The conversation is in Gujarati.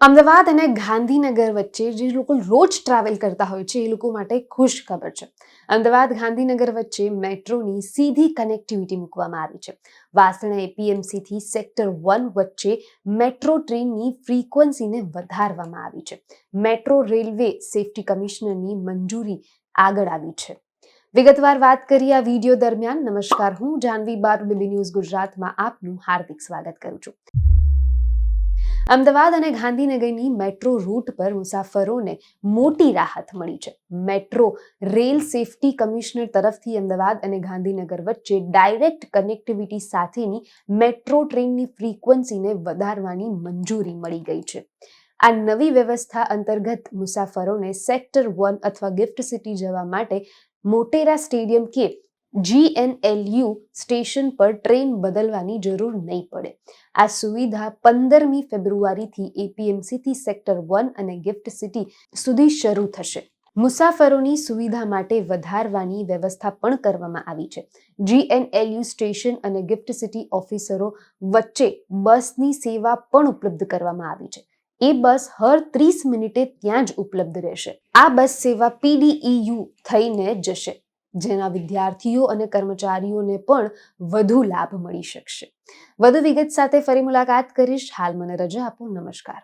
અમદાવાદ અને ગાંધીનગર વચ્ચે જે લોકો રોજ ટ્રાવેલ કરતા હોય છે, એ લોકો માટે ખુશ ખબર છે. અમદાવાદ, ગાંધીનગર વચ્ચે મેટ્રોની સીધી કનેક્ટિવિટી મૂકવામાં આવી છે. વાસણા એપીએમસી થી સેક્ટર વન વચ્ચે મેટ્રો ટ્રેનની ફ્રીક્વન્સીને વધારવામાં આવી છે. મેટ્રો રેલવે સેફટી કમિશનરની મંજૂરી આગળ આવી છે. વિગતવાર વાત કરીએ આ વીડિયો દરમિયાન, નમસ્કાર, હું જાનવી બાર ન્યૂઝ ગુજરાતમાં આપનું હાર્દિક સ્વાગત કરું છું. અમદાવાદ અને ગાંધીનગરની મેટ્રો રૂટ પર મુસાફરોને મોટી રાહત મળી છે. મેટ્રો રેલ સેફટી કમિશનર તરફથી અમદાવાદ અને ગાંધીનગર વચ્ચે ડાયરેક્ટ કનેક્ટિવિટી સાથેની મેટ્રો ટ્રેનની ફ્રીક્વન્સીને વધારવાની મંજૂરી મળી ગઈ છે. આ નવી વ્યવસ્થા અંતર્ગત મુસાફરોને સેક્ટર વન અથવા ગિફ્ટ સિટી જવા માટે મોટેરા સ્ટેડિયમ કે જીએનએલયુ સ્ટેશન પર ટ્રેન બદલવાની જરૂર નહીં પડે. આ સુવિધા પંદરમી ફેબ્રુઆરીથી એપીએમસીથી સેક્ટર વન અને ગિફ્ટ સિટી સુધી શરૂ થશે. મુસાફરોની સુવિધા માટે વધારવાની વ્યવસ્થા પણ કરવામાં આવી છે. જીએનએલયુ સ્ટેશન અને ગિફ્ટ સિટી ઓફિસરો વચ્ચે બસની સેવા પણ ઉપલબ્ધ કરવામાં આવી છે. એ બસ હર ત્રીસ મિનિટે ત્યાં જ ઉપલબ્ધ રહેશે. આ બસ સેવા પીડીઈયુ થઈને જશે. જેના વિદ્યાર્થીઓ અને કર્મચારીઓને પણ વધુ લાભ મળી શકશે. વધુ વિગત સાથે ફરી મુલાકાત કરીશ. હાલ મને રજા આપો. નમસ્કાર.